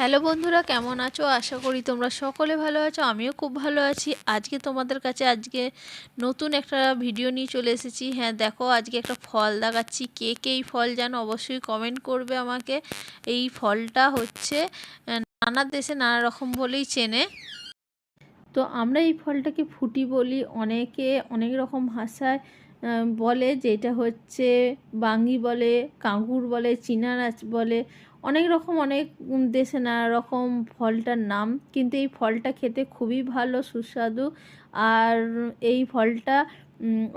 Hello বন্ধুরা, কেমন আছো? আশা করি তোমরা সকলে ভালো আছো, আমিও খুব ভালো আছি। আজকে তোমাদের কাছে আজকে নতুন একটা ভিডিও নিয়ে চলে এসেছি। হ্যাঁ দেখো আজকে একটা ফল দেখাচ্ছি। কে কে এই ফল জানো অবশ্যই কমেন্ট করবে আমাকে। এই ফলটা হচ্ছে নানা দেশে নানা রকম বলেই চেনে। তো আমরা এই ফলটাকে ফুটি বলি। অনেকে অনেক রকম ভাষায় বলে, যেটা হচ্ছে বাঙ্গি বলে, কাঙ্গুর বলে চীনা নাচ বলে অনেক রকম, অনেক দেশে নানা রকম ফলটার নাম, কিন্তু এই ফলটা খেতে খুবই ভালো, সুস্বাদু। আর এই ফলটা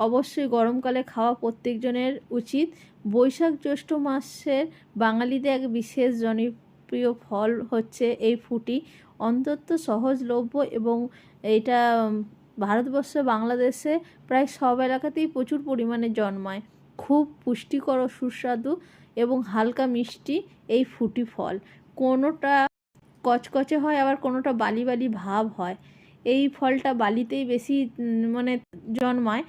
অবশ্যই গরমকালে খাওয়া প্রত্যেকজনের উচিত। বৈশাখ জ্যৈষ্ঠ মাসের বাঙালিদের এক বিশেষ জনপ্রিয় ফল হচ্ছে এই ফুটি। অন্তত সহজলভ্য এবং এটা ভারতবর্ষে, বাংলাদেশে প্রায় সব এলাকাতেই প্রচুর পরিমাণে জন্মায়। খুব পুষ্টিকর ও সুস্বাদু। এবং হালকা মিষ্টি এই ফুটি ফল। কোনোটা কচকচে হয়, আবার কোনোটা বালি বালি ভাব হয়। এই ফলটা বালিতেই বেশি মানে জন্মায়।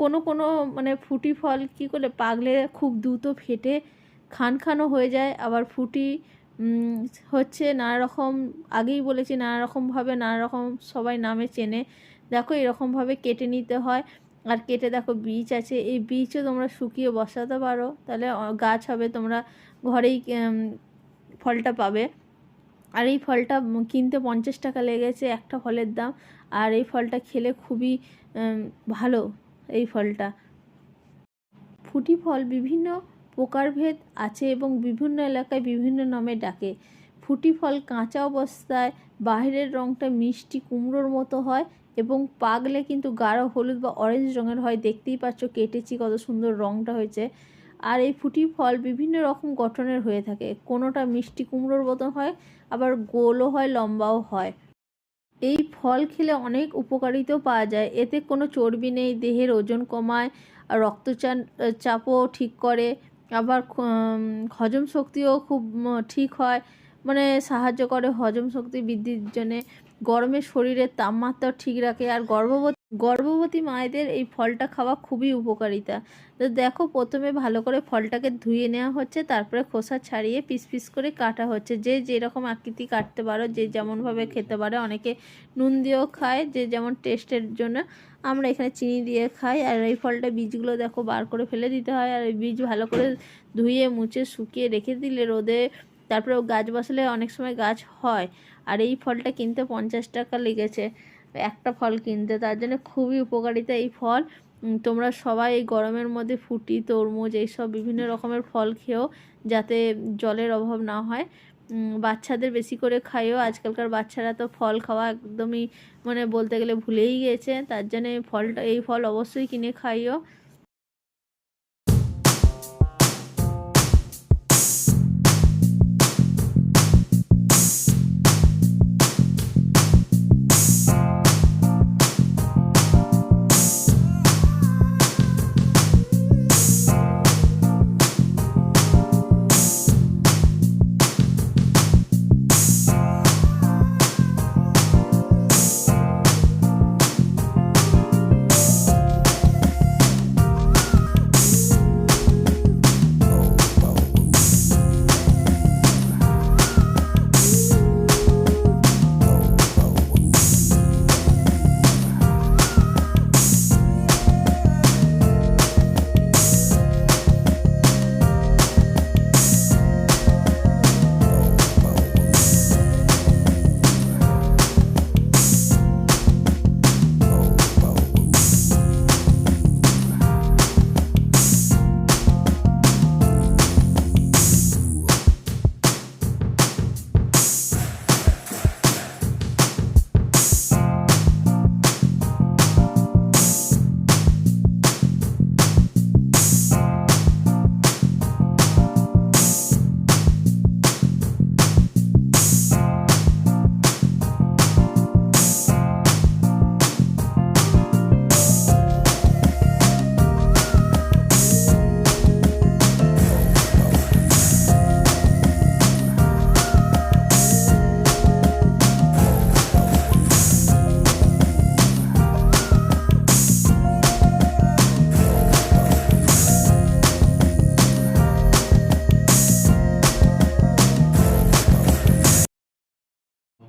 কোনো কোনো মানে ফুটি ফল কী করে পাগলে খুব দ্রুত ফেটে খান খানও হয়ে যায়। আবার ফুটি হচ্ছে নানা রকম আগেই বলেছি নানা রকমভাবে নানা রকম সবাই নামে চেনে। দেখো এরকমভাবে কেটে নিতে হয়। আর কেটে দেখো বীজ আছে। এই বীজও তোমরা শুকিয়ে বসাতে পারো। তাহলে গাছ হবে, তোমরা ঘরেই ফলটা পাবে। আর এই ফলটা কিনতে পঞ্চাশ টাকা লেগেছে একটা ফলের দাম। আর এই ফলটা খেলে খুবই ভালো এই ফলটা। ফুটি ফল বিভিন্ন প্রকারভেদ আছে এবং বিভিন্ন এলাকায় বিভিন্ন নামে ডাকে। ফুটি ফল কাঁচা অবস্থায় বাইরের রঙটা মিষ্টি কুমড়োর মতো হয় এবং পাকলে কিন্তু গাঢ় হলুদ বা অরেঞ্জ রঙের হয়। দেখতেই পাচ্ছ কেটেছি কত সুন্দর রঙটা হয়েছে। আর এই ফুটি ফল বিভিন্ন রকম গঠনের হয়ে থাকে। কোনোটা মিষ্টি কুমড়োর মতো হয়, আবার গোলও হয়, লম্বাও হয়। এই ফল খেলে অনেক উপকারিতাও পাওয়া যায়। এতে কোনো চর্বি নেই, দেহের ওজন কমায়, আর রক্তচাপ চাপও ঠিক করে। আবার হজম শক্তিও খুব ঠিক হয়। মানে সাহায্য করে হজম শক্তি বৃদ্ধির জন্যে। গরমে শরীরের তাপমাত্রা ঠিক রাখে আর গর্ভবতী গর্ভবতী মায়েদের এই ফলটা খাওয়া খুবই উপকারিতা। তো দেখো, প্রথমে ভালো করে ফলটাকে ধুয়ে নেওয়া হচ্ছে, তারপরে খোসা ছাড়িয়ে পিস পিস করে কাটা হচ্ছে। যে যেরকম আকৃতি কাটতে পারো, যে যেমনভাবে খেতে পারে। অনেকে নুন দিয়েও খায়, যে যেমন টেস্টের জন্য। আমরা এখানে চিনি দিয়ে খাই। আর এই ফলটা বীজগুলো দেখো, বার করে ফেলে দিতে হয়। আর এই বীজ ভালো করে ধুয়ে, মুছে, শুকিয়ে রেখে দিলে রোদে, তারপরে গাছ বসালে অনেক সময় গাছ হয়। আর এই ফলটা কিনতে পঞ্চাশ টাকা লেগেছে। একটা ফল কিনতে, তার জন্য খুবই উপকারিতা এই ফল। তোমরা সবাই এই গরমের মধ্যে ফুটি, তরমুজ এইসব বিভিন্ন রকমের ফল খেয়েও যাতে জলের অভাব না হয়। বাচ্চাদের বেশি করে খাইও। আজকালকার বাচ্চারা তো ফল খাওয়া একদমই মানে বলতে গেলে ভুলেই গেছে। তার জন্য ফলটা, এই ফল অবশ্যই কিনে খাইও।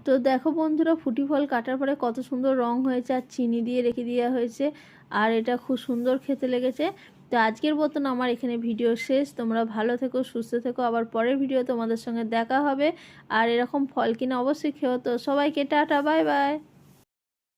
তো দেখো বন্ধুরা, ফুটি ফল কাটার পরে কত সুন্দর রং হয়েছে আর চিনি দিয়ে রেখে দেওয়া হয়েছে। আর এটা খুব সুন্দর খেতে লেগেছে। তো আজকের মতন আমার এখানে ভিডিও শেষ। তোমরা ভালো থেকো, সুস্থ থেকো। আবার পরের ভিডিও তোমাদের সঙ্গে দেখা হবে। আর এরকম ফল কিনা অবশ্যই খেও। তো সবাইকে টাটা, বাই বাই।